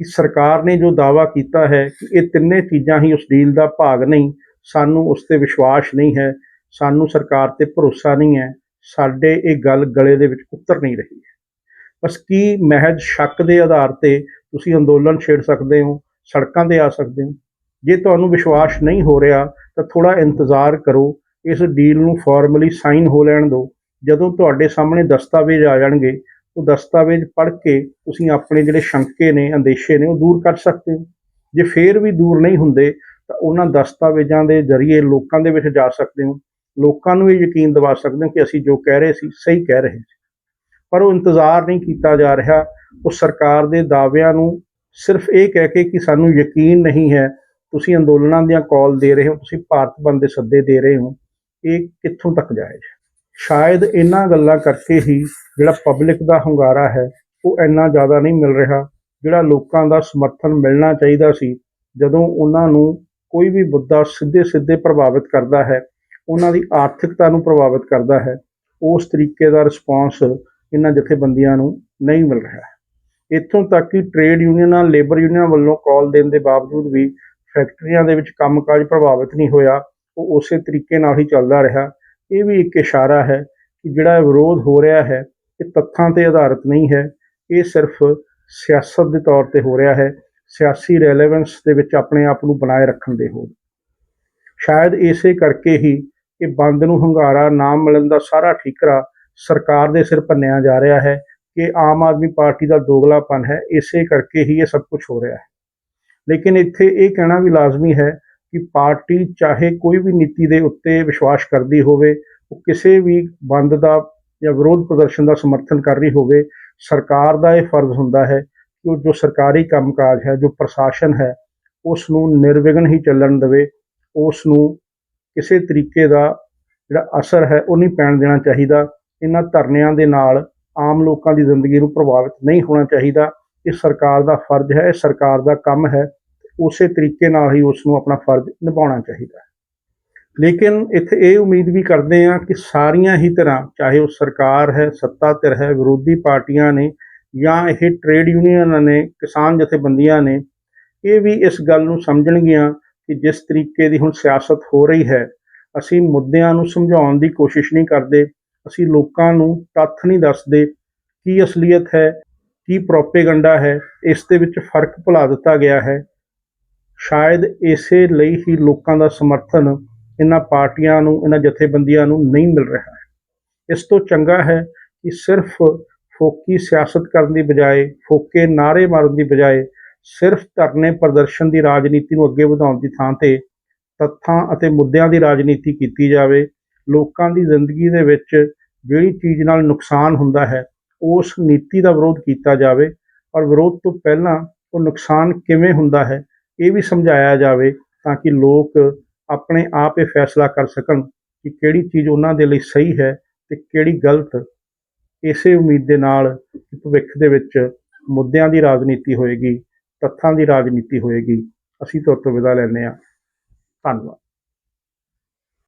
ਕਿ ਸਰਕਾਰ ਨੇ ਜੋ ਦਾਵਾ ਕੀਤਾ ਹੈ ਕਿ ਇਹ ਤਿੰਨੇ ਚੀਜ਼ਾਂ ਹੀ ਉਸ ਡੀਲ ਦਾ ਭਾਗ ਨਹੀਂ, ਸਾਨੂੰ ਉਸ ਤੇ ਵਿਸ਼ਵਾਸ ਨਹੀਂ ਹੈ, ਸਾਨੂੰ ਸਰਕਾਰ ਤੇ ਭਰੋਸਾ ਨਹੀਂ ਹੈ, ਸਾਡੇ ਇਹ ਗੱਲ ਗਲੇ ਦੇ ਵਿੱਚ ਉਤਰ ਨਹੀਂ ਰਹੀ ਹੈ। ਬਸ ਕੀ ਮਹਿਜ ਸ਼ੱਕ ਦੇ ਆਧਾਰ ਤੇ ਤੁਸੀਂ ਅੰਦੋਲਨ ਛੇੜ ਸਕਦੇ ਹੋ, ਸੜਕਾਂ ਤੇ ਆ ਸਕਦੇ ਹੋ? ਜੇ ਤੁਹਾਨੂੰ ਵਿਸ਼ਵਾਸ ਨਹੀਂ ਹੋ ਰਿਹਾ, ਤਾਂ ਥੋੜਾ ਇੰਤਜ਼ਾਰ ਕਰੋ, ਇਸ ਡੀਲ ਨੂੰ ਫਾਰਮਲੀ ਸਾਈਨ ਹੋ ਲੈਣ ਦਿਓ। ਜਦੋਂ ਤੁਹਾਡੇ ਸਾਹਮਣੇ ਦਸਤਾਵੇਜ਼ ਆ ਜਾਣਗੇ, ਉਹ ਦਸਤਾਵੇਜ਼ ਪੜ੍ਹ ਕੇ ਤੁਸੀਂ ਆਪਣੇ ਜਿਹੜੇ ਸ਼ੰਕੇ ਨੇ, ਅੰਦੇਸ਼ੇ ਨੇ, ਉਹ ਦੂਰ ਕਰ ਸਕਦੇ ਹੋ। ਜੇ ਫੇਰ ਵੀ ਦੂਰ ਨਹੀਂ ਹੁੰਦੇ, ਤਾਂ ਉਹਨਾਂ ਦਸਤਾਵੇਜ਼ਾਂ ਦੇ ਜ਼ਰੀਏ ਲੋਕਾਂ ਦੇ ਵਿੱਚ ਜਾ ਸਕਦੇ ਹੋ। ਲੋਕਾਂ ਨੂੰ ਇਹ ਯਕੀਨ ਦਿਵਾ ਸਕਦੇ ਹੋ ਕਿ ਅਸੀਂ ਜੋ ਕਹਿ ਰਹੇ ਸੀ, ਸਹੀ ਕਹਿ ਰਹੇ ਸੀ। ਪਰ ਉਹ ਇੰਤਜ਼ਾਰ ਨਹੀਂ ਕੀਤਾ ਜਾ ਰਿਹਾ। ਉਹ ਸਰਕਾਰ ਦੇ ਦਾਅਵਿਆਂ ਨੂੰ ਸਿਰਫ ਇਹ ਕਹਿ ਕੇ ਕਿ ਸਾਨੂੰ ਯਕੀਨ ਨਹੀਂ ਹੈ ਤੁਸੀਂ ਅੰਦੋਲਨਾਂ ਦੀਆਂ ਕਾਲ ਦੇ ਰਹੇ ਹੋ, ਤੁਸੀਂ ਭਾਰਤ ਬੰਦ ਦੇ ਸੱਦੇ ਦੇ ਰਹੇ ਹੋ, ਇਹ ਕਿੱਥੋਂ ਤੱਕ ਜਾਇਜ਼ ਹੈ? ਸ਼ਾਇਦ ਇਹਨਾਂ ਗੱਲਾਂ ਕਰਕੇ ਹੀ ਜਿਹੜਾ ਪਬਲਿਕ ਦਾ ਹੁੰਗਾਰਾ ਹੈ, ਉਹ ਇੰਨਾ ਜ਼ਿਆਦਾ ਨਹੀਂ ਮਿਲ ਰਿਹਾ ਜਿਹੜਾ ਲੋਕਾਂ ਦਾ ਸਮਰਥਨ ਮਿਲਣਾ ਚਾਹੀਦਾ ਸੀ, ਜਦੋਂ ਉਹਨਾਂ ਨੂੰ ਕੋਈ ਵੀ ਮੁੱਦਾ ਸਿੱਧੇ ਸਿੱਧੇ ਪ੍ਰਭਾਵਿਤ ਕਰਦਾ ਹੈ, ਉਹਨਾਂ ਦੀ ਆਰਥਿਕਤਾ ਨੂੰ ਪ੍ਰਭਾਵਿਤ ਕਰਦਾ ਹੈ, ਉਸ ਤਰੀਕੇ ਦਾ ਰਿਸਪਾਂਸ ਇਹਨਾਂ ਜਥੇਬੰਦੀਆਂ ਨੂੰ ਨਹੀਂ ਮਿਲ ਰਿਹਾ ਇੱਥੋਂ ਤੱਕ ਕਿ ਟ੍ਰੇਡ ਯੂਨੀਅਨਾਂ ਲੇਬਰ ਯੂਨੀਅਨਾਂ ਵੱਲੋਂ ਕਾਲ ਦੇਣ ਦੇ ਬਾਵਜੂਦ ਵੀ ਫੈਕਟਰੀਆਂ ਦੇ ਵਿੱਚ ਕੰਮਕਾਜ ਪ੍ਰਭਾਵਿਤ ਨਹੀਂ ਹੋਇਆ, ਉਹ ਉਸੇ ਤਰੀਕੇ ਨਾਲ ਹੀ ਚੱਲਦਾ ਰਿਹਾ। ਇਹ ਵੀ ਇੱਕ ਇਸ਼ਾਰਾ ਹੈ ਕਿ ਜਿਹੜਾ ਵਿਰੋਧ ਹੋ ਰਿਹਾ ਹੈ, ਇਹ ਤੱਥਾਂ ਤੇ ਆਧਾਰਿਤ ਨਹੀਂ ਹੈ। ਇਹ ਸਿਰਫ ਸਿਆਸਤ ਦੇ ਤੌਰ ਤੇ ਹੋ ਰਿਹਾ ਹੈ। ਸਿਆਸੀ ਰੈਲੇਵੈਂਸ ਦੇ ਵਿੱਚ ਆਪਣੇ ਆਪ ਨੂੰ ਬਣਾਏ ਰੱਖਣ ਦੇ ਹੋ ਸ਼ਾਇਦ ਇਸੇ ਕਰਕੇ ਹੀ ਇਹ ਬੰਦ ਨੂੰ ਹੰਗਾਰਾ ਨਾ ਮਿਲਣ ਦਾ ਸਾਰਾ ਠੀਕਰਾ ਸਰਕਾਰ ਦੇ ਸਿਰ ਭੰਨਿਆ ਜਾ ਰਿਹਾ ਹੈ ਕਿ ਆਮ ਆਦਮੀ ਪਾਰਟੀ ਦਾ ਦੋਗਲਾਪਨ ਹੈ। ਇਸੇ ਕਰਕੇ ਹੀ ਇਹ ਸਭ ਕੁਝ ਹੋ ਰਿਹਾ ਹੈ। ਲੇਕਿਨ ਇੱਥੇ ਇਹ ਕਹਿਣਾ ਵੀ ਲਾਜ਼ਮੀ ਹੈ ਕਿ ਪਾਰਟੀ ਚਾਹੇ ਕੋਈ ਵੀ ਨੀਤੀ ਦੇ ਉੱਤੇ ਵਿਸ਼ਵਾਸ ਕਰਦੀ ਹੋਵੇ, ਉਹ ਕਿਸੇ ਵੀ ਬੰਦ ਦਾ ਜਾਂ ਵਿਰੋਧ ਪ੍ਰਦਰਸ਼ਨ ਦਾ ਸਮਰਥਨ ਕਰ ਰਹੀ ਹੋਵੇ, ਸਰਕਾਰ ਦਾ ਇਹ ਫਰਜ਼ ਹੁੰਦਾ ਹੈ ਕਿ ਉਹ ਜੋ ਸਰਕਾਰੀ ਕੰਮਕਾਜ ਹੈ, ਜੋ ਪ੍ਰਸ਼ਾਸਨ ਹੈ ਉਸ ਨੂੰ ਨਿਰਵਿਘਨ ਹੀ ਚੱਲਣ ਦੇਵੇ ਉਸ ਨੂੰ ਕਿਸੇ ਤਰੀਕੇ ਦਾ ਜਿਹੜਾ ਅਸਰ ਹੈ ਉਹ ਨਹੀਂ ਪੈਣ ਦੇਣਾ ਚਾਹੀਦਾ, ਇਹਨਾਂ ਧਰਨਿਆਂ ਦੇ ਨਾਲ ਆਮ ਲੋਕਾਂ ਦੀ ਜ਼ਿੰਦਗੀ ਨੂੰ ਪ੍ਰਭਾਵਿਤ ਨਹੀਂ ਹੋਣਾ ਚਾਹੀਦਾ, ਇਹ ਸਰਕਾਰ ਦਾ ਫਰਜ਼ ਹੈ, ਇਹ ਸਰਕਾਰ ਦਾ ਕੰਮ ਹੈ। ਉਸੇ ਤਰੀਕੇ ਨਾਲ ਹੀ ਉਸ ਨੂੰ ਆਪਣਾ ਫਰਜ਼ ਨਿਭਾਉਣਾ ਚਾਹੀਦਾ ਹੈ। ਲੇਕਿਨ ਇੱਥੇ ਇਹ ਉਮੀਦ ਵੀ ਕਰਦੇ ਹਾਂ ਕਿ ਸਾਰੀਆਂ ਹੀ ਤਰ੍ਹਾਂ, ਚਾਹੇ ਉਹ ਸਰਕਾਰ ਹੈ ਸੱਤਾ ਧਿਰ ਹੈ, ਵਿਰੋਧੀ ਪਾਰਟੀਆਂ ਨੇ ਜਾਂ ਇਹ ਟ੍ਰੇਡ ਯੂਨੀਅਨਾਂ ਨੇ, ਕਿਸਾਨ ਜਥੇਬੰਦੀਆਂ ਨੇ, ਇਹ ਵੀ ਇਸ ਗੱਲ ਨੂੰ ਸਮਝਣਗੀਆਂ ਕਿ ਜਿਸ ਤਰੀਕੇ ਦੀ ਹੁਣ ਸਿਆਸਤ ਹੋ ਰਹੀ ਹੈ, ਅਸੀਂ ਮੁੱਦਿਆਂ ਨੂੰ ਸਮਝਾਉਣ ਦੀ ਕੋਸ਼ਿਸ਼ ਨਹੀਂ ਕਰਦੇ, ਅਸੀਂ ਲੋਕਾਂ ਨੂੰ ਤੱਥ ਨਹੀਂ ਦੱਸਦੇ ਕੀ ਅਸਲੀਅਤ ਹੈ, ਕੀ ਪ੍ਰੋਪੇਗੰਡਾ ਹੈ, ਇਸ ਦੇ ਵਿੱਚ ਫ਼ਰਕ ਭੁਲਾ ਦਿੱਤਾ ਗਿਆ ਹੈ। ਸ਼ਾਇਦ ਇਸੇ ਲਈ ਹੀ ਲੋਕਾਂ ਦਾ ਸਮਰਥਨ ਇਹਨਾਂ ਪਾਰਟੀਆਂ ਨੂੰ, ਇਹਨਾਂ ਜਥੇਬੰਦੀਆਂ ਨੂੰ ਨਹੀਂ ਮਿਲ ਰਿਹਾ ਹੈ। ਇਸ ਤੋਂ ਚੰਗਾ ਹੈ ਕਿ ਸਿਰਫ ਫੋਕੀ ਸਿਆਸਤ ਕਰਨ ਦੀ ਬਜਾਏ, ਫੋਕੇ ਨਾਰੇ ਮਾਰਨ ਦੀ ਬਜਾਏ ਸਿਰਫ ਧਰਨੇ ਪ੍ਰਦਰਸ਼ਨ ਦੀ ਰਾਜਨੀਤੀ ਨੂੰ ਅੱਗੇ ਵਧਾਉਣ ਦੀ ਥਾਂ ਤੇ ਤੱਥਾਂ ਅਤੇ ਮੁੱਦਿਆਂ ਦੀ ਰਾਜਨੀਤੀ ਕੀਤੀ ਜਾਵੇ, ਲੋਕਾਂ ਦੀ ਜ਼ਿੰਦਗੀ ਦੇ ਵਿੱਚ ਜਿਹੜੀ ਚੀਜ਼ ਨਾਲ ਨੁਕਸਾਨ ਹੁੰਦਾ ਹੈ, ਉਸ ਨੀਤੀ ਦਾ ਵਿਰੋਧ ਕੀਤਾ ਜਾਵੇ। ਔਰ ਵਿਰੋਧ ਤੋਂ ਪਹਿਲਾਂ ਉਹ ਨੁਕਸਾਨ ਕਿਵੇਂ ਹੁੰਦਾ ਹੈ ਇਹ ਵੀ ਸਮਝਾਇਆ ਜਾਵੇ ਤਾਂ ਕਿ ਲੋਕ ਆਪਣੇ ਆਪ ਇਹ ਫੈਸਲਾ ਕਰ ਸਕਣ ਕਿ ਕਿਹੜੀ ਚੀਜ਼ ਉਹਨਾਂ ਦੇ ਲਈ ਸਹੀ ਹੈ ਤੇ ਕਿਹੜੀ ਗਲਤ। ਇਸੇ ਉਮੀਦ ਦੇ ਨਾਲ ਕਿ ਭਵਿੱਖ ਦੇ ਵਿੱਚ ਮੁੱਦਿਆਂ ਦੀ ਰਾਜਨੀਤੀ ਹੋਏਗੀ, ਤੱਥਾਂ ਦੀ ਰਾਜਨੀਤੀ ਹੋਏਗੀ। ਅਸੀਂ ਤੁਹਾਡੇ ਤੋਂ ਵਿਦਾ ਲੈਂਦੇ ਹਾਂ। ਧੰਨਵਾਦ।